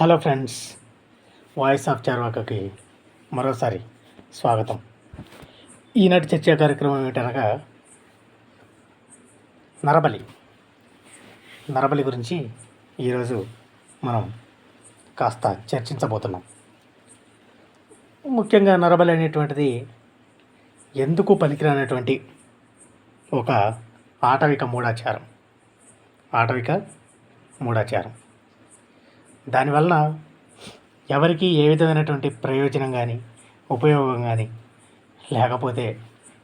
Hello friends voice of చార్వాకకి మరోసారి స్వాగతం. ఈనాటి చర్చా కార్యక్రమం ఏమిటనగా నరబలి. నరబలి గురించి ఈరోజు మనం కాస్త చర్చించబోతున్నాం. ముఖ్యంగా నరబలి అనేటువంటిది ఎందుకు పనికిరానటువంటి ఒక ఆటవిక మూఢాచారం. ఆటవిక మూఢాచారం. దానివలన ఎవరికి ఏ విధమైనటువంటి ప్రయోజనం కానీ ఉపయోగం కానీ లేకపోతే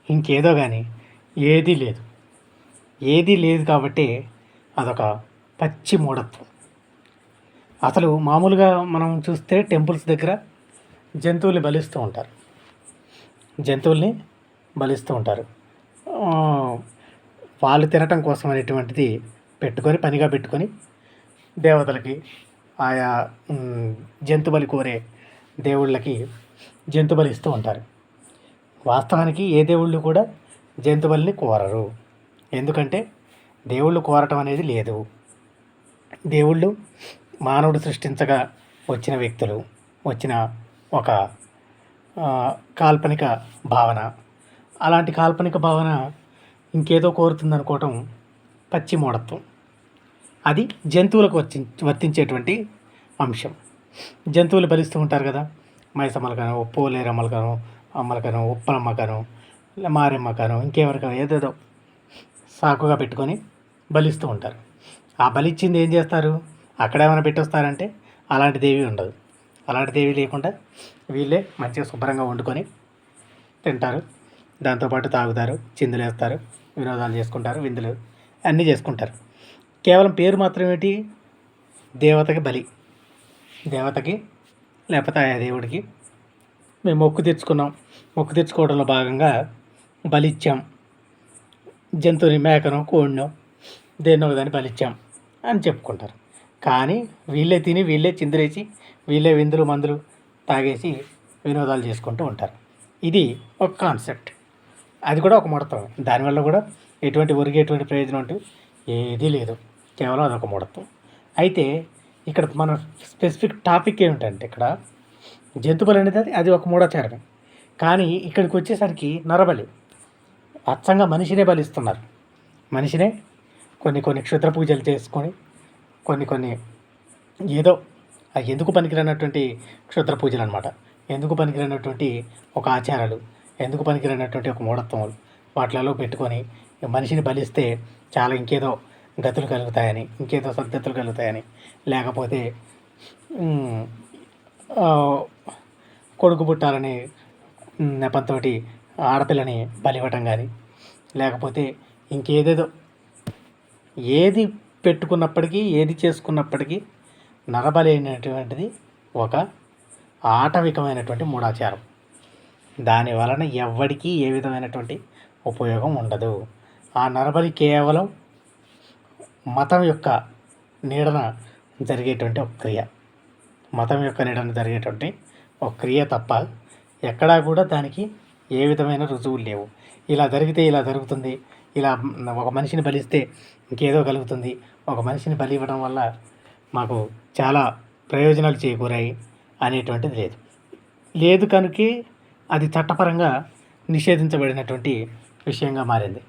ఇంకేదో కానీ ఏదీ లేదు. ఏదీ లేదు కాబట్టి అదొక పచ్చి మూఢత్వం. అసలు మామూలుగా మనం చూస్తే టెంపుల్స్ దగ్గర జంతువుల్ని బలిస్తూ ఉంటారు. జంతువుల్ని బలిస్తూ ఉంటారు. వాళ్ళు తినటం కోసం అనేటువంటిది పెట్టుకొని పనిగా పెట్టుకొని దేవతలకి ఆయా జంతుబలి కోరే దేవుళ్ళకి జంతుబలి ఇస్తూ ఉంటారు. వాస్తవానికి ఏ దేవుళ్ళు కూడా జంతుబలిని కోరరు. ఎందుకంటే దేవుళ్ళు కోరటం అనేది లేదు. దేవుళ్ళు మానవుడు సృష్టించగా వచ్చిన వ్యక్తులు వచ్చిన ఒక కాల్పనిక భావన. అలాంటి కాల్పనిక భావన ఇంకేదో కోరుతుంది అనుకోవటం పచ్చి మూఢత్వం. అది జంతువులకు వచ్చి వర్తించేటువంటి అంశం. జంతువులు బలిస్తూ ఉంటారు కదా. మైసమ్మలకను పోలేరమ్మలకను అమ్మలకను ఉప్పలమ్మకను మారెమ్మకను ఇంకెవరికైనా ఏదేదో సాకుగా పెట్టుకొని బలిస్తూ ఉంటారు. ఆ బలిచ్చింది ఏం చేస్తారు? అక్కడ ఏమైనా పెట్టొస్తారంటే అలాంటి దేవి ఉండదు. అలాంటి దేవి లేకుండా వీళ్ళే మంచిగా శుభ్రంగా వండుకొని తింటారు. దాంతోపాటు తాగుతారు చిందులేస్తారు వినోదాలు చేసుకుంటారు విందులు అన్నీ చేసుకుంటారు. కేవలం పేరు మాత్రం ఏంటి దేవతకి బలి. దేవతకి లేకపోతే ఆ దేవుడికి మేము మొక్కు తెచ్చుకున్నాం మొక్కు తెచ్చుకోవడంలో భాగంగా బలిచ్చాం. జంతువుని మేకను కోడినో దేన్నో దాన్ని బలిచ్చాం అని చెప్పుకుంటారు. కానీ వీళ్ళే తిని వీళ్ళే చిందులేసి వీళ్ళే విందులు మందులు తాగేసి వినోదాలు చేసుకుంటూ ఉంటారు. ఇది ఒక కాన్సెప్ట్. అది కూడా ఒక ముడతం దానివల్ల కూడా ఎటువంటి ఒరిగేటువంటి ప్రయోజనం అంటూ ఏదీ లేదు. కేవలం అదొక ముడతం అయితే ఇక్కడ మన స్పెసిఫిక్ టాపిక్ ఏమిటంటే ఇక్కడ జంతుబలి అనేది అది- అది ఒక మూఢాచారమే. కానీ ఇక్కడికి వచ్చేసరికి నరబలి. అచ్చంగా మనిషినే బలిస్తున్నారు. మనిషినే కొన్ని కొన్ని క్షుద్ర పూజలు చేసుకొని కొన్ని కొన్ని ఏదో ఆ ఎందుకు పనికిరానటువంటి క్షుద్ర పూజలు అనమాట ఎందుకు పనికిరానటువంటి ఒక ఆచారాలు ఎందుకు పనికిరానటువంటి ఒక మూఢత్వములు వాటిలలో పెట్టుకొని మనిషిని బలిస్తే చాలా ఇంకేదో గతులు కలుగుతాయని ఇంకేదో సద్గతులు కలుగుతాయని. లేకపోతే కొడుకు పుట్టాలని నెపంతో ఆడపిల్లని బలివ్వటం కానీ లేకపోతే ఇంకేదేదో ఏది పెట్టుకున్నప్పటికీ ఏది చేసుకున్నప్పటికీ నరబలి అయినటువంటిది ఒక ఆటవికమైనటువంటి మూఢాచారం. దాని వలన ఎవ్వడికి ఏ విధమైనటువంటి ఉపయోగం ఉండదు. ఆ నరబలి కేవలం మతం యొక్క నీడన జరిగేటువంటి ఒక క్రియ. మతం యొక్క నీడన జరిగేటువంటి ఒక క్రియ తప్ప ఎక్కడా కూడా దానికి ఏ విధమైన రుజువులు లేవు. ఇలా జరిగితే ఇలా జరుగుతుంది. ఇలా ఒక మనిషిని బలిస్తే ఇంకేదో కలుగుతుంది. ఒక మనిషిని బలి ఇవ్వడం వల్ల మాకు చాలా ప్రయోజనాలు చేకూరాయి అనేటువంటిది లేదు. లేదు కనుక అది చట్టపరంగా నిషేధించబడినటువంటి విషయంగా మారింది.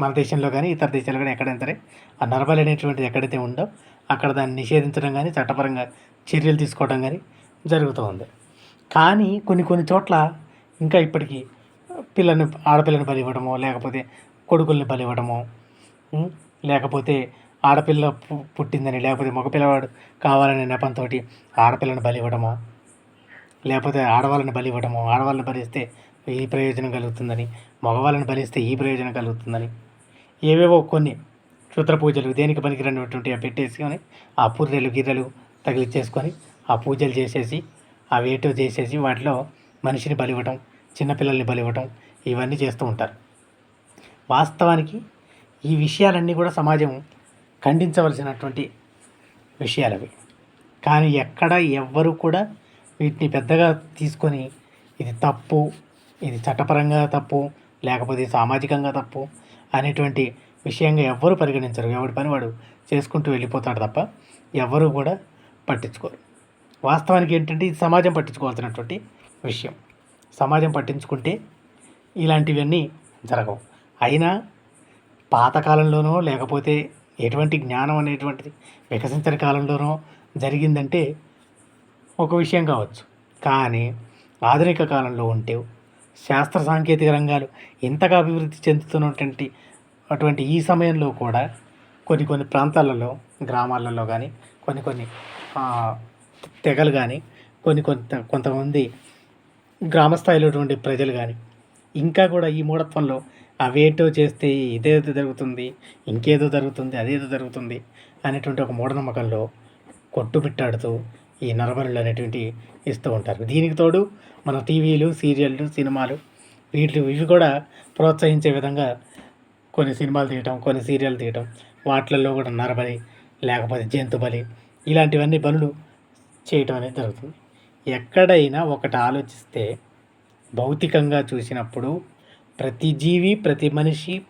మన దేశంలో కానీ ఇతర దేశాల్లో కానీ ఎక్కడైనా సరే ఆ నరబలి అనేటువంటిది ఎక్కడైతే ఉందో అక్కడ దాన్ని నిషేధించడం కానీ చట్టపరంగా చర్యలు తీసుకోవడం కానీ జరుగుతూ ఉంది. కానీ కొన్ని కొన్ని చోట్ల ఇంకా ఇప్పటికీ పిల్లని ఆడపిల్లని బలి ఇవ్వడమో లేకపోతే కొడుకుల్ని బలి ఇవ్వడమో లేకపోతే ఆడపిల్ల పుట్టిందని లేకపోతే మగపిల్లవాడు కావాలనే నెపంతో ఆడపిల్లని బలి ఇవ్వడమో లేకపోతే ఆడవాళ్ళని బలి ఇవ్వడమో ఆడవాళ్ళని బలిస్తే ఈ ప్రయోజనం కలుగుతుందని మగవాళ్ళని బలిస్తే ఈ ప్రయోజనం కలుగుతుందని ఏవేవో కొన్ని క్షుద్ర పూజలు దేనికి పనికిరనటువంటి పెట్టేసుకొని ఆ పుర్రెలు గిర్రెలు తగిలిచ్చేసుకొని ఆ పూజలు చేసేసి ఆ వేటో చేసేసి వాటిలో మనిషిని బలివ్వటం చిన్నపిల్లల్ని బలివ్వటం ఇవన్నీ చేస్తూ ఉంటారు. వాస్తవానికి ఈ విషయాలన్నీ కూడా సమాజం ఖండించవలసినటువంటి విషయాలవి. కానీ ఎక్కడ ఎవ్వరు కూడా వీటిని పెద్దగా తీసుకొని ఇది తప్పు ఇది చట్టపరంగా తప్పు లేకపోతే సామాజికంగా తప్పు అనేటువంటి విషయంగా ఎవ్వరూ పరిగణించరు. ఎవడి పని వాడు చేసుకుంటూ వెళ్ళిపోతాడు తప్ప ఎవ్వరూ కూడా పట్టించుకోరు. వాస్తవానికి ఏంటంటే ఇది సమాజం పట్టించుకోవాల్సినటువంటి విషయం. సమాజం పట్టించుకుంటే ఇలాంటివన్నీ జరగవు. అయినా పాతకాలంలోనో లేకపోతే ఎటువంటి జ్ఞానం అనేటువంటిది వికసించని కాలంలోనో జరిగిందంటే ఒక విషయం కావచ్చు. కానీ ఆధునిక కాలంలో ఉంటే శాస్త్ర సాంకేతిక రంగాలు ఇంతగా అభివృద్ధి చెందుతున్నటువంటి అటువంటి ఈ సమయంలో కూడా కొన్ని కొన్ని ప్రాంతాలలో గ్రామాలలో కానీ కొన్ని కొన్ని తెగలు కానీ కొన్ని కొంత కొంతమంది గ్రామ స్థాయిలో ప్రజలు కానీ ఇంకా కూడా ఈ మూఢత్వంలో అవేటో చేస్తే ఇదేదో జరుగుతుంది ఇంకేదో జరుగుతుంది అదేదో జరుగుతుంది అనేటువంటి ఒక మూఢనమ్మకంలో కొట్టుమిట్టాడుతూ ఈ నరబరులు అనేటువంటి ఇస్తూ ఉంటారు. దీనికి తోడు మన టీవీలు సీరియళ్ళు సినిమాలు వీటి ఇవి కూడా ప్రోత్సహించే విధంగా కొన్ని సినిమాలు తీయటం కొన్ని సీరియల్ తీయటం వాటిల్లో కూడా నరబలి లేకపోతే జంతు బలి ఇలాంటివన్నీ బలులు చేయటం అనేది జరుగుతుంది. ఎక్కడైనా ఒకటి ఆలోచిస్తే భౌతికంగా చూసినప్పుడు ప్రతి జీవి ప్రతి మనిషి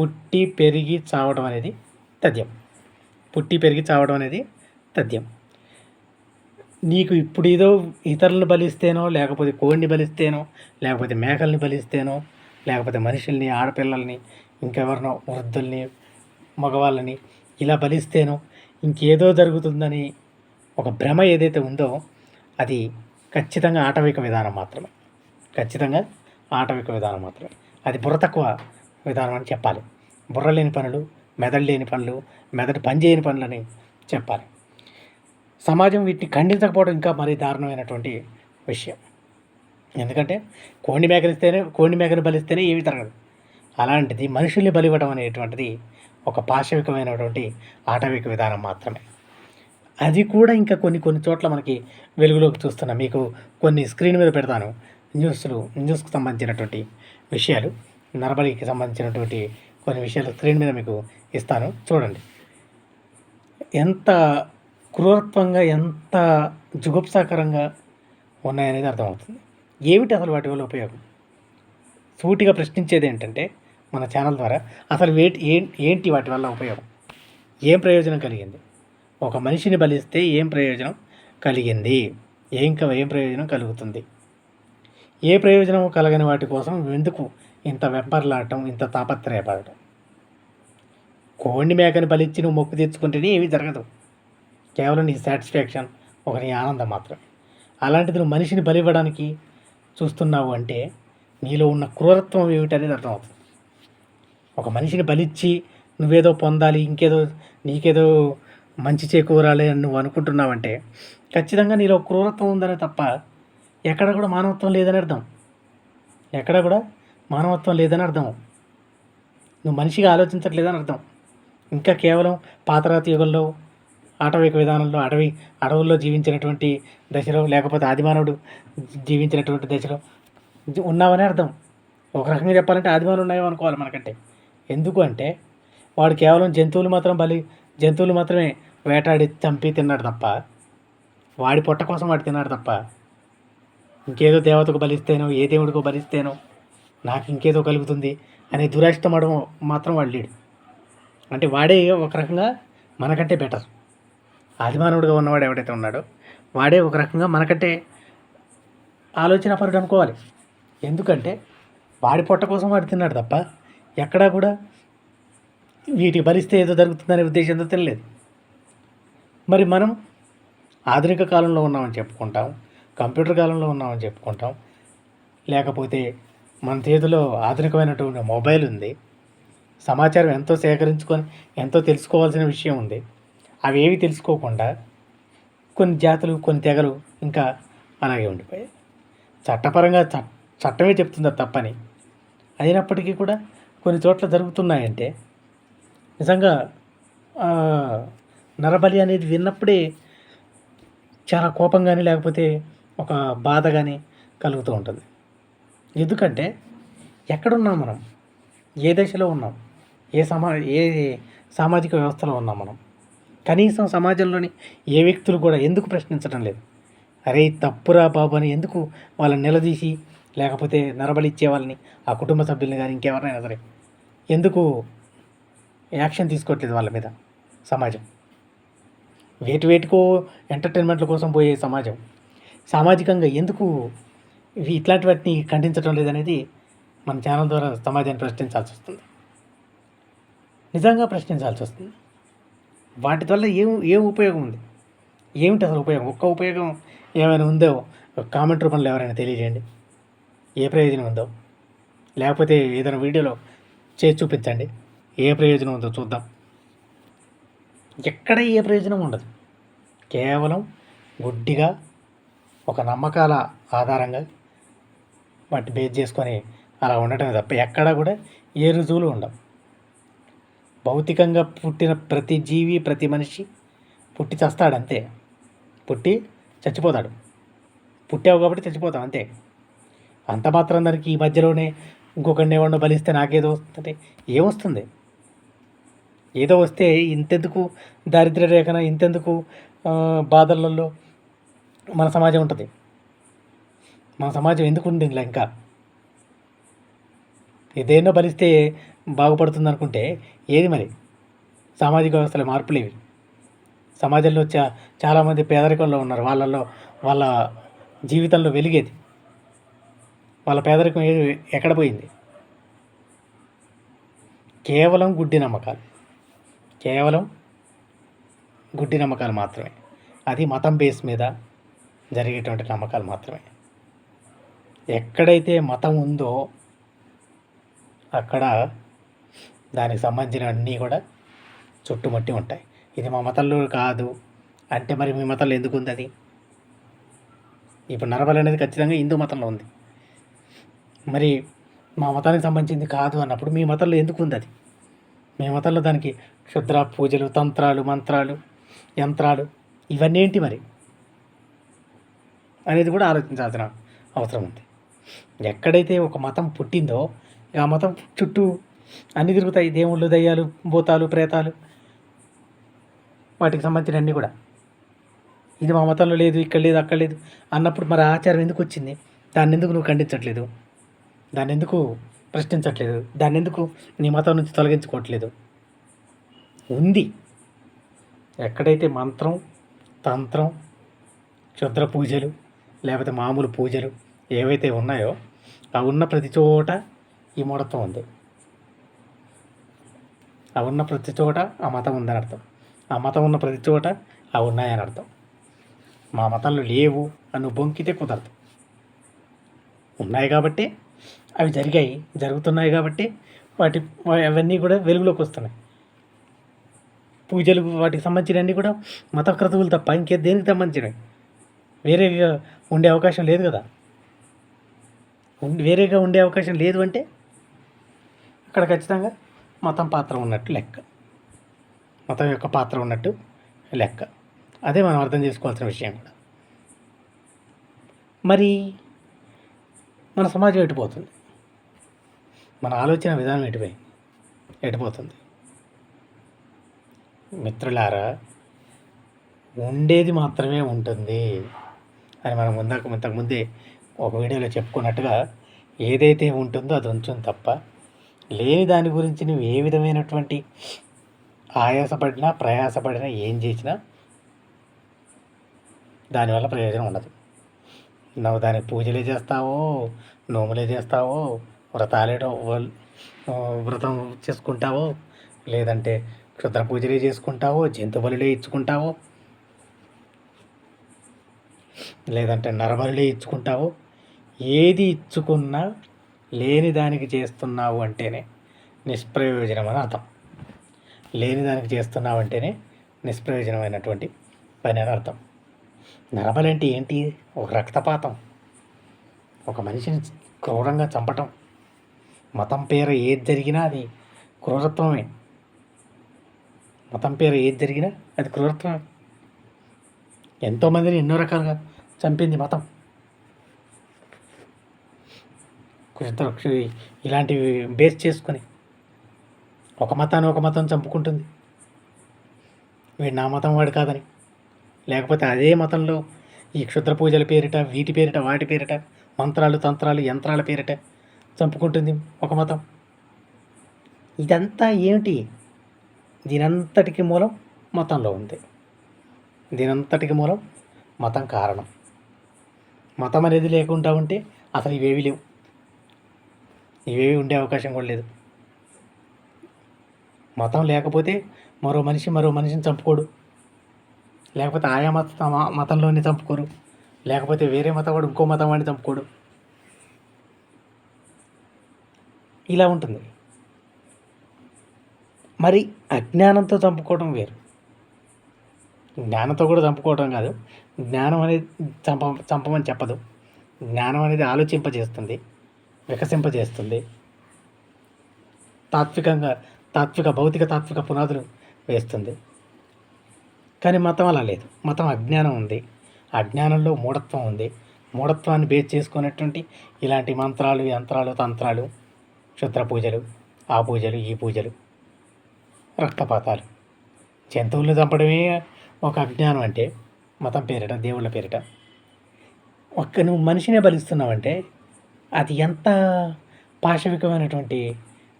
పుట్టి పెరిగి చావడం అనేది తథ్యం. పుట్టి పెరిగి చావడం అనేది తథ్యం. నీకు ఇప్పుడు ఏదో ఇతరులను బలిస్తేనో లేకపోతే కోడిని బలిస్తేనో లేకపోతే మేకల్ని బలిస్తేనో లేకపోతే మనుషుల్ని ఆడపిల్లల్ని ఇంకెవరినో వృద్ధుల్ని మగవాళ్ళని ఇలా బలిస్తేనో ఇంకేదో జరుగుతుందని ఒక భ్రమ ఏదైతే ఉందో అది ఖచ్చితంగా ఆటవిక విధానం మాత్రమే. ఖచ్చితంగా ఆటవిక విధానం మాత్రమే. అది బుర్ర తక్కువ విధానం అని చెప్పాలి. బుర్ర లేని పనులు మెదడు లేని పనులు మెదడు పనిచేయని పనులని చెప్పాలి. సమాజం వీటిని ఖండించకపోవడం ఇంకా మరీ దారుణమైనటువంటి విషయం. ఎందుకంటే కోడి మేకనిస్తేనే కోడి మేకను బలిస్తేనే ఏమి తరగదు. అలాంటిది మనుషుల్ని బలివ్వడం అనేటువంటిది ఒక పాశవికమైనటువంటి ఆటవిక విధానం మాత్రమే. అది కూడా ఇంకా కొన్ని కొన్ని చోట్ల మనకి వెలుగులోకి చూస్తున్నాం మీకు కొన్ని స్క్రీన్ మీద పెడతాను. న్యూస్లు న్యూస్కి సంబంధించినటువంటి విషయాలు నరబలికి సంబంధించినటువంటి కొన్ని విషయాలు స్క్రీన్ మీద మీకు ఇస్తాను. చూడండి. ఎంత క్రూరత్వంగా ఎంత జుగుప్సాకరంగా ఉన్నాయనేది అర్థమవుతుంది. ఏమిటి అసలు వాటి వల్ల ఉపయోగం? సూటిగా ప్రశ్నించేది ఏంటంటే మన ఛానల్ ద్వారా అసలు వేటి ఏంటి వాటి వల్ల ఉపయోగం? ఏం ప్రయోజనం కలిగింది? ఒక మనిషిని బలిస్తే ఏం ప్రయోజనం కలిగింది? ఏం ఏం ప్రయోజనం కలుగుతుంది? ఏ ప్రయోజనం కలగని వాటి కోసం ఎందుకు ఇంత వెంపర్లాడటం ఇంత తాపత్రయపడటం? కోడిని మేకని బలిచ్చి నువ్వు మొక్కు తెచ్చుకుంటేనే ఏమీ జరగదు. కేవలం నీ సాటిస్ఫాక్షన్ ఒక నీ ఆనందం మాత్రమే. అలాంటిది నువ్వు మనిషిని బలివ్వడానికి చూస్తున్నావు అంటే నీలో ఉన్న క్రూరత్వం ఏమిటనేది అర్థమవుతుంది. ఒక మనిషిని బలిచ్చి నువ్వేదో పొందాలి ఇంకేదో నీకేదో మంచి చేకూరాలి అని నువ్వు అనుకుంటున్నావంటే ఖచ్చితంగా నీలో క్రూరత్వం ఉందనే తప్ప ఎక్కడ కూడా మానవత్వం లేదని అర్థం. ఎక్కడ కూడా మానవత్వం లేదని అర్థం. నువ్వు మనిషిగా ఆలోచించట్లేదని అర్థం. ఇంకా కేవలం పాతరాతి యుగంలో ఆటవిక విధానంలో అడవి అడవుల్లో జీవించినటువంటి దశలో లేకపోతే ఆదిమానవుడు జీవించినటువంటి దశలో జీ- అర్థం. ఒక రకంగా చెప్పాలంటే ఆదిమానులు ఉన్నాయో అనుకోవాలి మనకంటే. ఎందుకు అంటే వాడు కేవలం జంతువులు మాత్రం బలి జంతువులు మాత్రమే వేటాడి చంపి తిన్నాడు తప్ప వాడి పొట్ట కోసం వాడు తిన్నాడు తప్ప ఇంకేదో దేవతకు బలిస్తేనో ఏ దేవుడికో బలిస్తేనో నాకు ఇంకేదో కలుగుతుంది అనే దురాష్టమడం మాత్రం వాడు లేడు. అంటే వాడే ఒక రకంగా మనకంటే బెటర్ ఆదిమానవుడిగా ఉన్నవాడు ఎవడైతే ఉన్నాడో వాడే ఒక రకంగా మనకంటే ఆలోచన పరుడు అనుకోవాలి. ఎందుకంటే వాడి పొట్ట కోసం వాడు తిన్నాడు తప్ప ఎక్కడా కూడా వీటికి భరిస్తే ఏదో జరుగుతుందనే ఉద్దేశంతో తినలేదు. మరి మనం ఆధునిక కాలంలో ఉన్నామని చెప్పుకుంటాం కంప్యూటర్ కాలంలో ఉన్నామని చెప్పుకుంటాం లేకపోతే మన చేతిలో ఆధునికమైనటువంటి మొబైల్ ఉంది సమాచారం ఎంతో సేకరించుకొని ఎంతో తెలుసుకోవాల్సిన విషయం ఉంది. అవి ఏవి తెలుసుకోకుండా కొన్ని జాతులు కొన్ని తెగలు ఇంకా అలాగే ఉండిపోయాయి. చట్టపరంగా చట్టమే చెప్తుంది అది తప్పని. అయినప్పటికీ కూడా కొన్ని చోట్ల జరుగుతున్నాయంటే నిజంగా నరబలి అనేది విన్నప్పుడే చాలా కోపం కానీ లేకపోతే ఒక బాధ కానీ కలుగుతూ ఉంటుంది. ఎందుకంటే ఎక్కడున్నాం మనం? ఏ దశలో ఉన్నాం? ఏ సమా ఏ సామాజిక వ్యవస్థలో ఉన్నాం మనం? కనీసం సమాజంలోని ఏ వ్యక్తులు కూడా ఎందుకు ప్రశ్నించడం లేదు? అరే తప్పురా బాబు అని ఎందుకు వాళ్ళని నిలదీసి లేకపోతే నరబలి ఇచ్చే వాళ్ళని ఆ కుటుంబ సభ్యుల్ని కానీ ఇంకెవరైనా సరే ఎందుకు యాక్షన్ తీసుకోవట్లేదు వాళ్ళ మీద సమాజం? వేటి వేటికో ఎంటర్టైన్మెంట్ల కోసం పోయే సమాజం. సామాజికంగా ఎందుకు ఇవి ఇట్లాంటి వాటిని ఖండించడం లేదనేది మన ఛానల్ ద్వారా సమాజాన్ని ప్రశ్నించాల్సి వస్తుంది. నిజంగా ప్రశ్నించాల్సి వస్తుంది. వాటి వల్ల ఏం ఏం ఉపయోగం ఉంది? ఏమిటి అసలు ఉపయోగం? ఒక్క ఉపయోగం ఏమైనా ఉందో కామెంట్ రూపంలో ఎవరైనా తెలియజేయండి. ఏ ప్రయోజనం ఉందో? లేకపోతే ఏదైనా వీడియోలో చేసి చూపించండి. ఏ ప్రయోజనం ఉందో చూద్దాం. ఎక్కడ ఏ ప్రయోజనం ఉండదు. కేవలం గుడ్డిగా ఒక నమ్మకాల ఆధారంగా వాటి బేస్ చేసుకొని అలా ఉండటమే తప్ప ఎక్కడా కూడా ఏ రుజువులు ఉండవు. భౌతికంగా పుట్టిన ప్రతి జీవి ప్రతి మనిషి పుట్టి చస్తాడు అంతే. పుట్టి చచ్చిపోతాడు. పుట్టావు కాబట్టి చచ్చిపోతావు అంతే. అంత మాత్రం దానికి ఈ మధ్యలోనే ఇంకొకరిని ఎవరినో బలిస్తే నాకేదో వస్తుంది. ఏమొస్తుంది? ఏదో వస్తే ఇంతెందుకు దారిద్ర్య రేఖన ఇంతెందుకు బాధలలో మన సమాజం ఉంటుంది. మన సమాజం ఎందుకు ఉంది ఇంకా? ఏదైనా బలిస్తే బాగుపడుతుంది అనుకుంటే ఏది మరి? సామాజిక వ్యవస్థలో మార్పులు ఇవి సమాజంలో చా చాలామంది పేదరికంలో ఉన్నారు. వాళ్ళల్లో వాళ్ళ జీవితంలో వెలిగేది. వాళ్ళ పేదరికం ఏది ఎక్కడ పోయింది? కేవలం గుడ్డి నమ్మకాలు. కేవలం గుడ్డి నమ్మకాలు మాత్రమే. అది మతం బేస్ మీద జరిగేటువంటి నమ్మకాలు మాత్రమే. ఎక్కడైతే మతం ఉందో అక్కడ దానికి సంబంధించిన అన్నీ కూడా చుట్టుముట్టి ఉంటాయి. ఇది మా మతంలో కాదు. అంటే మరి మీ మతంలో ఎందుకు ఉంది అది? ఇప్పుడు నరబలి అనేది ఖచ్చితంగా హిందూ మతంలో ఉంది. మరి మా మతానికి సంబంధించింది కాదు అన్నప్పుడు మీ మతంలో ఎందుకు ఉంది అది? మీ మతంలో దానికి క్షుద్ర పూజలు తంత్రాలు మంత్రాలు యంత్రాలు ఇవన్నీ ఏంటి మరి? అనేది కూడా ఆలోచించాల్సిన అవసరం ఉంది. ఎక్కడైతే ఒక మతం పుట్టిందో ఆ మతం చుట్టూ అన్నీ తిరుగుతాయి. దేవుళ్ళు దయ్యాలు భూతాలు ప్రేతాలు. వాటికి సంబంధించిన అన్నీ కూడా. ఇది మా మతంలో లేదు ఇక్కడ లేదు అక్కడ లేదు. అన్నప్పుడు మరి ఆచారం ఎందుకు వచ్చింది? దాన్ని ఎందుకు నువ్వు ఖండించట్లేదు? దాన్ని ఎందుకు ప్రశ్నించట్లేదు? దాన్ని ఎందుకు నీ మతం నుంచి తొలగించుకోవట్లేదు? ఉంది. ఎక్కడైతే మంత్రం తంత్రం క్షుద్ర పూజలు లేకపోతే మామూలు పూజలు ఏవైతే ఉన్నాయో ఆ ఉన్న ప్రతి చోట ఈ మూఢత్వం ఉంది. ఆ ఉన్న ప్రతి చోట ఆ మతం ఉందని అర్థం. ఆ మతం ఉన్న ప్రతి చోట ఆ ఉన్నాయని అర్థం. మా మతంలో లేవు అని బొంకితే కుదరదు. ఉన్నాయి కాబట్టి అవి జరిగాయి జరుగుతున్నాయి కాబట్టి వాటి అవన్నీ కూడా వెలుగులోకి వస్తున్నాయి. పూజలు వాటికి సంబంధించినవన్నీ కూడా మత క్రతువులు తప్ప ఇంకే దేనికి సంబంధించినవి? వేరేగా ఉండే అవకాశం లేదు కదా. వేరేగా ఉండే అవకాశం లేదు అంటే అక్కడ ఖచ్చితంగా మతం పాత్ర ఉన్నట్టు లెక్క. మతం యొక్క పాత్ర ఉన్నట్టు లెక్క. అదే మనం అర్థం చేసుకోవాల్సిన విషయం కూడా. మరి మన సమాజం ఎటుపోతుంది మన ఆలోచన విధానం ఎటుపోయింది ఎటుపోతుంది మిత్రులారా ఉండేది మాత్రమే ఉంటుంది అని మనం ముందాక ఇంతకుముందే ఒక వీడియోలో చెప్పుకున్నట్టుగా ఏదైతే ఉంటుందో అది ఉంచుంది తప్ప లేని దాని గురించి నువ్వు ఏ విధమైనటువంటి ఆయాసపడినా ప్రయాసపడినా ఏం చేసినా దానివల్ల ప్రయోజనం ఉండదు. నువ్వు దాని పూజలే చేస్తావో నోములే చేస్తావో వ్రతాలేటో వ్రతం చేసుకుంటావో లేదంటే క్షుద్ర పూజలే చేసుకుంటావో జంతు బలులే ఇచ్చుకుంటావో లేదంటే నరబలులే ఇచ్చుకుంటావో ఏది ఇచ్చుకున్నా లేని దానికి చేస్తున్నావు అంటేనే నిష్ప్రయోజనం అని అర్థం. లేని దానికి చేస్తున్నావు అంటేనే నిష్ప్రయోజనమైనటువంటి పని అని అర్థం. నరమలు అంటే ఏంటి? ఒక రక్తపాతం. ఒక మనిషిని క్రూరంగా చంపటం. మతం పేర ఏది జరిగినా అది క్రూరత్వమే. మతం పేరు ఏది జరిగినా అది క్రూరత్వమే. ఎంతోమందిని ఎన్నో రకాలుగా చంపింది మతం. కొంచెం ఇలాంటివి బేస్ చేసుకొని ఒక మతాన్ని ఒక మతం చంపుకుంటుంది. వీడు నా మతం వాడు కాదని. లేకపోతే అదే మతంలో ఈ క్షుద్ర పూజల పేరిట వీటి పేరిట వాటి పేరిట మంత్రాలు తంత్రాలు యంత్రాల పేరిట చంపుకుంటుంది ఒక మతం. ఇదంతా ఏమిటి? దీనంతటికి మూలం మతంలో ఉంది. దీనంతటికి మూలం మతం కారణం. మతం అనేది లేకుండా ఉంటే అసలు ఇవేవి లేవు. ఇవేవి ఉండే అవకాశం కూడా లేదు. మతం లేకపోతే మరో మనిషి మరో మనిషిని చంపుకోడు. లేకపోతే ఆయా మత మతంలోనే చంపుకోరు. లేకపోతే వేరే మతం వాడు ఇంకో మతం వాడిని చంపుకోడు. ఇలా ఉంటుంది. మరి అజ్ఞానంతో చంపుకోవడం వేరు. జ్ఞానంతో కూడా చంపుకోవడం కాదు. జ్ఞానం అనేది చంప చంపమని చెప్పదు. జ్ఞానం అనేది ఆలోచింపజేస్తుంది. వికసింపజేస్తుంది. తాత్వికంగా తాత్విక భౌతిక తాత్విక పునాదులు వేస్తుంది. కానీ మతం అలా లేదు. మతం అజ్ఞానం ఉంది. అజ్ఞానంలో మూఢత్వం ఉంది. మూఢత్వాన్ని బేస్ చేసుకున్నటువంటి ఇలాంటి మంత్రాలు యంత్రాలు తంత్రాలు క్షుద్ర పూజలు ఆ పూజలు ఈ పూజలు రక్తపాతాలు. జంతువులు చంపడమే ఒక అజ్ఞానం అంటే మతం పేరిట దేవుళ్ళ పేరిట. ఒక్క నువ్వు మనిషినే బలిస్తున్నావంటే అది ఎంత పాశవికమైనటువంటి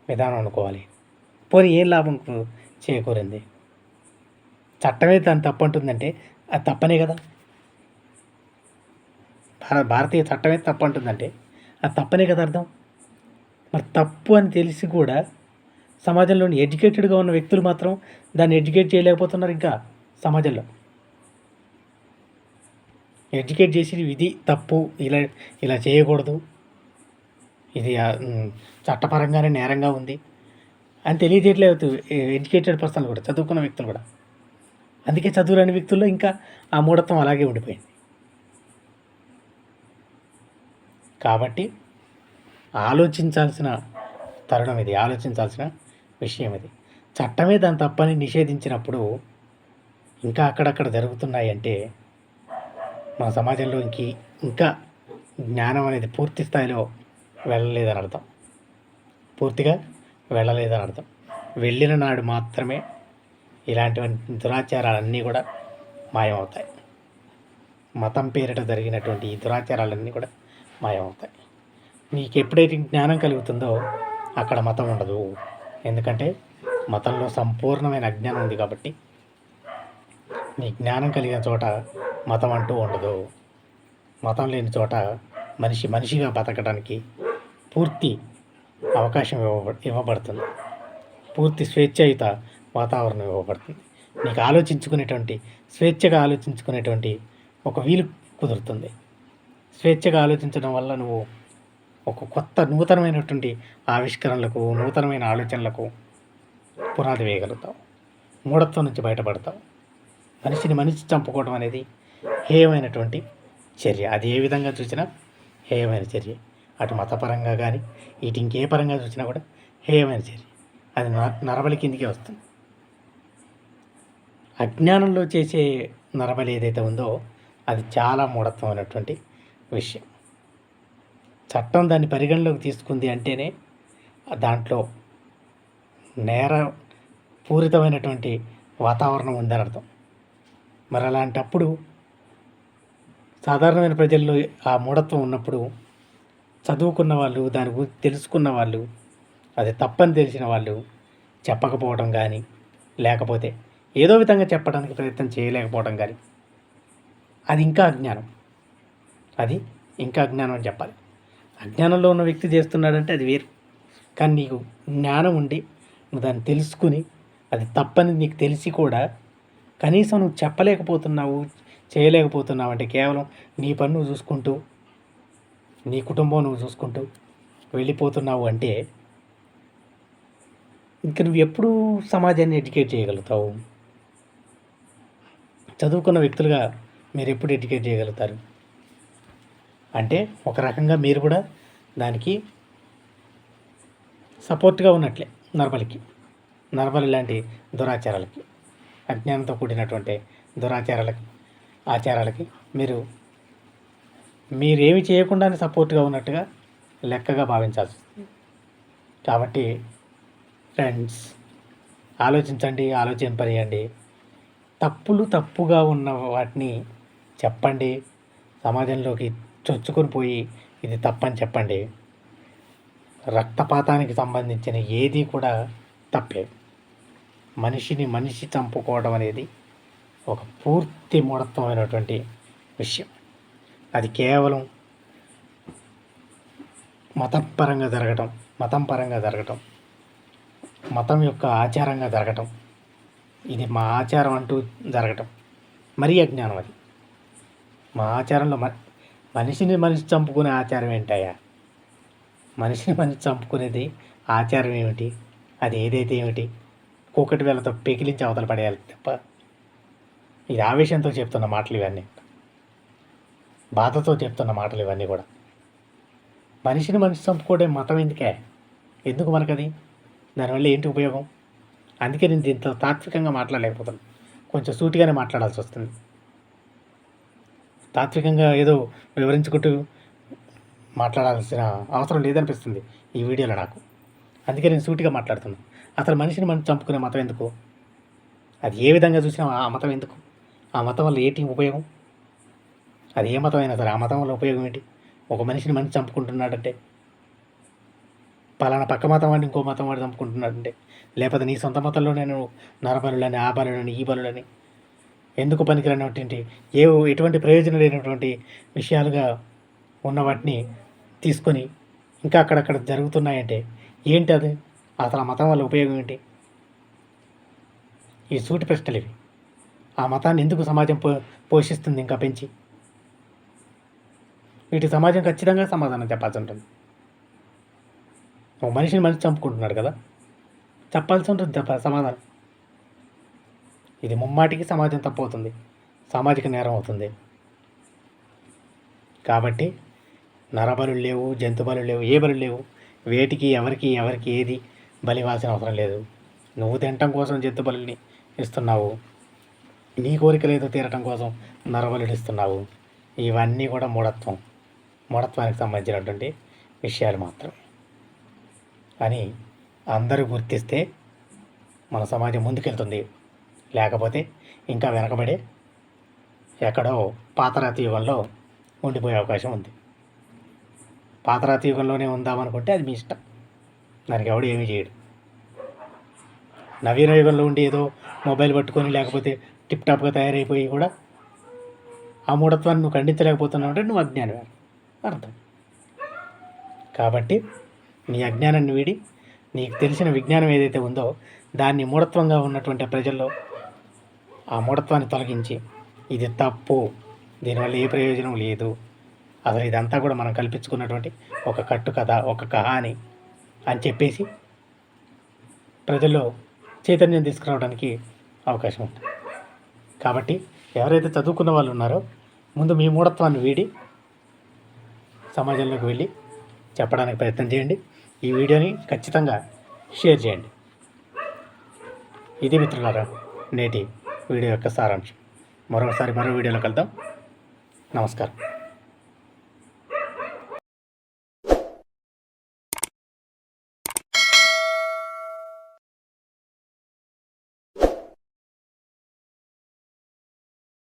విధానం అనుకోవాలి. పోనీ ఏం లాభం చేయకూరింది చేకూరింది? చట్టమే దాని తప్పు అంటుందంటే అది తప్పనే కదా. భారతీయ చట్టమే తప్పు అంటుందంటే అది తప్పనే కదా అర్థం. మరి తప్పు అని తెలిసి కూడా సమాజంలోని ఎడ్యుకేటెడ్గా ఉన్న వ్యక్తులు మాత్రం దాన్ని ఎడ్యుకేట్ చేయలేకపోతున్నారు ఇంకా సమాజంలో. ఎడ్యుకేట్ చేసి ఇది తప్పు ఇలా ఇలా చేయకూడదు. ఇది చట్టపరంగానే నేరంగా ఉంది అని తెలియజేయట్లేదు. ఎడ్యుకేటెడ్ పర్సన్లు కూడా చదువుకున్న వ్యక్తులు కూడా. అందుకే చదువులేని వ్యక్తుల్లో ఇంకా ఆ మూఢత్వం అలాగే ఉండిపోయింది. కాబట్టి ఆలోచించాల్సిన తరుణం ఇది ఆలోచించాల్సిన విషయం ఇది. చట్టమే దాని తప్పని నిషేధించినప్పుడు ఇంకా అక్కడక్కడ జరుగుతున్నాయి అంటే మన సమాజంలో ఇంక ఇంకా జ్ఞానం అనేది పూర్తి స్థాయిలో వెళ్ళలేదని అర్థం. పూర్తిగా వెళ్ళలేదని అర్థం. వెళ్ళిన నాడు మాత్రమే ఇలాంటివంటి దురాచారాలన్నీ కూడా మాయమవుతాయి. మతం పేరిట జరిగినటువంటి ఈ దురాచారాలన్నీ కూడా మాయమవుతాయి. నీకు ఎప్పుడైతే జ్ఞానం కలుగుతుందో అక్కడ మతం ఉండదు. ఎందుకంటే మతంలో సంపూర్ణమైన అజ్ఞానం ఉంది కాబట్టి నీ జ్ఞానం కలిగిన చోట మతం అంటూ ఉండదు. మతం లేని చోట మనిషి మనిషిగా బతకడానికి పూర్తి అవకాశం ఇవ్వబ ఇవ్వబడుతుంది. పూర్తి స్వేచ్ఛయుత వాతావరణం ఇవ్వబడుతుంది. నీకు ఆలోచించుకునేటువంటి స్వేచ్ఛగా ఆలోచించుకునేటువంటి ఒక వీలు కుదురుతుంది. స్వేచ్ఛగా ఆలోచించడం వల్ల నువ్వు ఒక కొత్త నూతనమైనటువంటి ఆవిష్కరణలకు నూతనమైన ఆలోచనలకు పునాది వేయగలుగుతావు. మూఢత్వం నుంచి బయటపడతావు. మనిషిని మనిషి చంపుకోవడం అనేది హేయమైనటువంటి చర్య. అది ఏ విధంగా చూసినా హేయమైన చర్య. అటు మతపరంగా కానీ ఇటు ఇంకే పరంగా చూసినా కూడా హేమైన చర్య అది న- నరబలి కిందికే వస్తుంది. అజ్ఞానంలో చేసే నరబలి ఏదైతే ఉందో అది చాలా మూఢత్వమైనటువంటి విషయం. చట్టం దాన్ని పరిగణలోకి తీసుకుంది అంటేనే దాంట్లో నేర పూరితమైనటువంటి వాతావరణం ఉందని అర్థం. మరి అలాంటప్పుడు సాధారణమైన ప్రజల్లో ఆ మూఢత్వం ఉన్నప్పుడు చదువుకున్న వాళ్ళు దాని గురించి తెలుసుకున్న వాళ్ళు అది తప్పని తెలిసిన వాళ్ళు చెప్పకపోవడం కానీ లేకపోతే ఏదో విధంగా చెప్పడానికి ప్రయత్నం చేయలేకపోవడం కానీ అది ఇంకా అజ్ఞానం. అది ఇంకా అజ్ఞానం అని చెప్పాలి. అజ్ఞానంలో ఉన్న వ్యక్తి చేస్తున్నాడంటే అది వేరు. కానీ నీకు జ్ఞానం ఉండి నువ్వు దాన్ని తెలుసుకుని అది తప్పని నీకు తెలిసి కూడా కనీసం నువ్వు చెప్పలేకపోతున్నావు చేయలేకపోతున్నావు అంటే కేవలం నీ పని నువ్వు చూసుకుంటూ నీ కుటుంబం నువ్వు చూసుకుంటూ వెళ్ళిపోతున్నావు అంటే ఇంక నువ్వు ఎప్పుడు సమాజాన్ని ఎడ్యుకేట్ చేయగలుగుతావు. చదువుకున్న వ్యక్తులుగా మీరు ఎప్పుడు ఎడ్యుకేట్ చేయగలుగుతారు? అంటే ఒక రకంగా మీరు కూడా దానికి సపోర్ట్గా ఉన్నట్లే నర్మలకి నర్మల్ లాంటి దురాచారాలకి అజ్ఞానంతో కూడినటువంటి దురాచారాలకి ఆచారాలకి మీరు మీరేమి చేయకుండానే సపోర్ట్గా ఉన్నట్టుగా లెక్కగా భావించాల్సి వస్తుంది కాబట్టి ఫ్రెండ్స్ ఆలోచించండి ఆలోచింపనియండి తప్పులు తప్పుగా ఉన్న వాటిని చెప్పండి. సమాజంలోకి చొచ్చుకొని పోయి ఇది తప్పని చెప్పండి. రక్తపాతానికి సంబంధించిన ఏది కూడా తప్పే. మనిషిని మనిషి చంపుకోవడం అనేది ఒక పూర్తి మూఢత్వమైనటువంటి విషయం. అది కేవలం మతపరంగా జరగటం మతం పరంగా జరగటం మతం యొక్క ఆచారంగా జరగటం. ఇది మా ఆచారం అంటూ జరగటం. మరీ అజ్ఞానం అది. మా ఆచారంలో మ మనిషిని మనిషి చంపుకునే ఆచారం ఏంటయ్యా? మనిషిని మనిషి చంపుకునేది ఆచారం ఏమిటి? అది ఏదైతే ఏమిటి? కూకటి వేళతో పెకిలించి అవతల పడేయాలి తప్ప. ఇది ఆవేశంతో చెప్తున్న మాటలు ఇవన్నీ. బాధతో చెప్తున్న మాటలు ఇవన్నీ కూడా. మనిషిని మనిషి చంపుకోవడం మతం ఎందుకే? ఎందుకు మనకది? దానివల్ల ఏంటి ఉపయోగం? అందుకే నేను దీంతో తాత్వికంగా మాట్లాడలేకపోతున్నాను కొంచెం సూటిగానే మాట్లాడాల్సి వస్తుంది. తాత్వికంగా ఏదో వివరించుకుంటూ మాట్లాడాల్సిన అవసరం లేదనిపిస్తుంది ఈ వీడియోలో నాకు. అందుకే నేను సూటిగా మాట్లాడుతున్నాను అసలు మనిషిని మనం చంపుకునే మతం ఎందుకు? అది ఏ విధంగా చూసినా ఆ మతం ఎందుకు? ఆ మతం వల్ల ఏంటి ఉపయోగం? అది ఏ మతం అయినా సరే ఆ మతం వల్ల ఉపయోగం ఏంటి? ఒక మనిషిని మనిషి చంపుకుంటున్నాడంటే పలానా పక్క మతం వాడిని ఇంకో మతం వాడు చంపుకుంటున్నాడంటే లేకపోతే నీ సొంత మతంలో నేను నరబలులని ఆ బలులని ఈ బలులని ఎందుకు పనికిరానటువంటి ఏ ఎటువంటి ప్రయోజనం లేనటువంటి విషయాలుగా ఉన్న వాటిని తీసుకొని ఇంకా అక్కడక్కడ జరుగుతున్నాయంటే ఏంటి అది? అసలు ఆ మతం వల్ల ఉపయోగం ఏంటి? ఈ సూటి ప్రశ్నలు ఇవి. ఆ మతాన్ని ఎందుకు సమాజం పో పోషిస్తుంది ఇంకా పెంచి? వీటి సమాజం ఖచ్చితంగా సమాధానం చెప్పాల్సి ఉంటుంది ఒక మనిషిని మనిషి చంపుకుంటున్నాడు కదా. చెప్పాల్సి ఉంటుంది సమాధానం. ఇది ముమ్మాటికి సమాజం తప్పవుతుంది. సామాజిక నేరం అవుతుంది. కాబట్టి నరబలు లేవు జంతు బలు లేవు ఏ బలు లేవు. వేటికి ఎవరికి ఎవరికి ఏది బలి అవసరం లేదు. నువ్వు తినటం కోసం జంతుబలుని ఇస్తున్నావు. నీ కోరిక లేదో తీరటం కోసం నరబలుడు ఇస్తున్నావు. ఇవన్నీ కూడా మూఢత్వం. మూఢత్వానికి సంబంధించినటువంటి విషయాలు మాత్రం. అని అందరూ గుర్తిస్తే మన సమాజం ముందుకెళ్తుంది. లేకపోతే ఇంకా వెనకబడే ఎక్కడో పాతరాతి యుగంలో ఉండిపోయే అవకాశం ఉంది. పాతరాతి యుగంలోనే ఉందామనుకుంటే అది మీ ఇష్టం. దానికి ఎవడు ఏమీ చేయడు. నవీన యుగంలో ఉండి ఏదో మొబైల్ పట్టుకొని లేకపోతే టిప్ టాప్గా తయారైపోయి కూడా ఆ మూఢత్వాన్ని నువ్వు ఖండించలేకపోతున్నావు అంటే నువ్వు అజ్ఞానం అర్థం. కాబట్టి నీ అజ్ఞానాన్ని వీడి నీకు తెలిసిన విజ్ఞానం ఏదైతే ఉందో దాన్ని మూఢత్వంగా ఉన్నటువంటి ప్రజల్లో ఆ మూఢత్వాన్ని తొలగించి ఇది తప్పు దీనివల్ల ఏ ప్రయోజనం లేదు. అసలు ఇదంతా కూడా మనం కల్పించుకున్నటువంటి ఒక కట్టు కథ ఒక కహాని అని చెప్పేసి ప్రజల్లో చైతన్యం తీసుకురావడానికి అవకాశం ఉంది కాబట్టి ఎవరైతే చదువుకున్న వాళ్ళు ఉన్నారో ముందు మీ మూఢత్వాన్ని వీడి సమాజంలోకి వెళ్ళి చెప్పడానికి ప్రయత్నం చేయండి. ఈ వీడియోని ఖచ్చితంగా షేర్ చేయండి. ఇది మిత్రులారా నేటి వీడియో యొక్క సారాంశం. మరొకసారి మరో వీడియోలో కలుద్దాం. నమస్కారం.